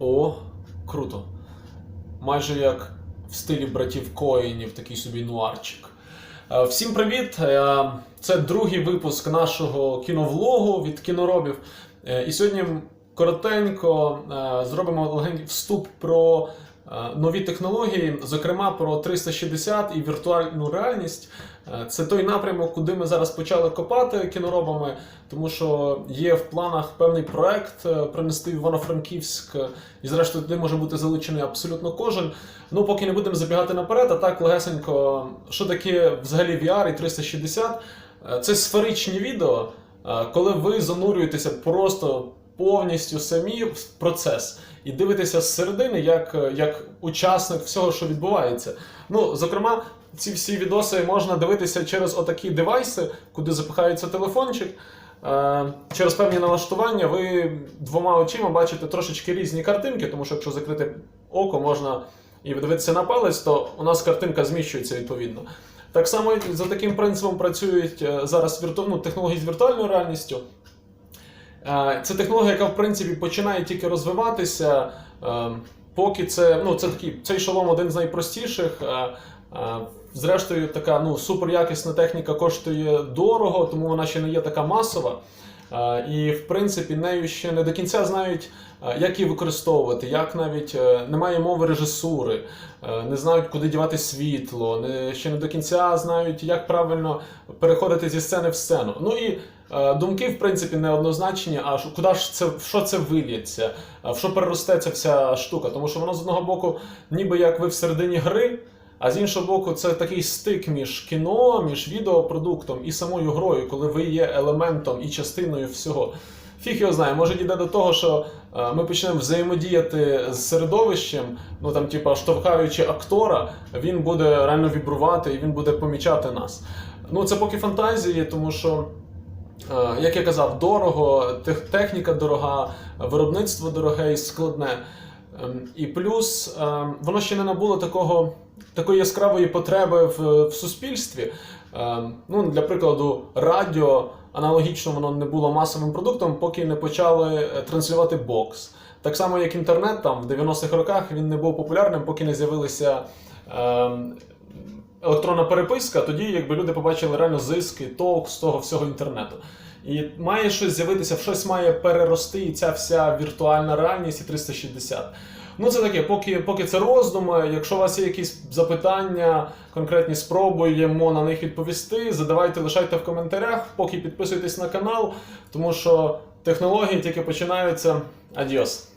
О, круто. Майже як в стилі братів Коїнів, такий собі нуарчик. Е, Всім привіт! Е, Це другий випуск нашого кіновлогу від кіноробів. Е, І сьогодні коротенько е, зробимо вступ про е, нові технології, зокрема про 360 і віртуальну реальність. Е, Це той напрямок, куди ми зараз почали копати кіноробами, тому що є в планах певний проект принести в Івано-Франківськ, і зрештою туди може бути залучений абсолютно кожен. Ну, поки не будемо забігати наперед, а так легесенько, що таке взагалі VR і 360? Е, Це сферичні відео, коли ви занурюєтеся просто повністю самі процес і дивитеся зсередини, як, як учасник всього, що відбувається. Ну, зокрема, ці всі відоси можна дивитися через отакі девайси, куди запихається телефончик. Е, Через певні налаштування ви двома очима бачите трошечки різні картинки, тому що якщо закрити око, можна і дивитися на палець, то у нас картинка зміщується відповідно. Так само за таким принципом працюють е, зараз ну, технології з віртуальною реальністю. Е, Це технологія, яка в принципі починає тільки розвиватися. е, Поки це, ну, це такий, цей шолом один з найпростіших. е, Зрештою, така ну, суперякісна техніка коштує дорого, тому вона ще не є така масова. І, в принципі, нею ще не до кінця знають, як її використовувати, як навіть немає мови режисури, не знають, куди дівати світло, не, ще не до кінця знають, як правильно переходити зі сцени в сцену. Ну і думки, в принципі, неоднозначні, а куди ж це, в що це виліться, в що переросте ця вся штука. Тому що воно з одного боку, ніби як ви всередині гри. А з іншого боку, це такий стик між кіно, між відеопродуктом і самою грою, коли ви є елементом і частиною всього. Фіг його знає, може дійде до того, що е, ми почнемо взаємодіяти з середовищем, ну там, типа, штовхаючи актора, він буде реально вібрувати і він буде помічати нас. Ну, це поки фантазії, тому що. Е, Як я казав, дорого, техніка дорога, виробництво дороге і складне. Ем, І плюс ем, воно ще не набуло такого, такої яскравої потреби в, в суспільстві. Ем, Ну, для прикладу, радіо аналогічно воно не було масовим продуктом, поки не почали е, транслювати бокс. Так само, як інтернет там в 90-х роках він не був популярним, поки не з'явилися. Електронна переписка, тоді якби люди побачили реально зиски, толк з того всього інтернету. І має щось з'явитися, щось має перерости і ця вся віртуальна реальність і 360. Ну, це таке, поки, поки це роздуми. Якщо у вас є якісь запитання, конкретні спробуємо на них відповісти, задавайте, лишайте в коментарях, поки підписуйтесь на канал, тому що технології тільки починаються. Адіос!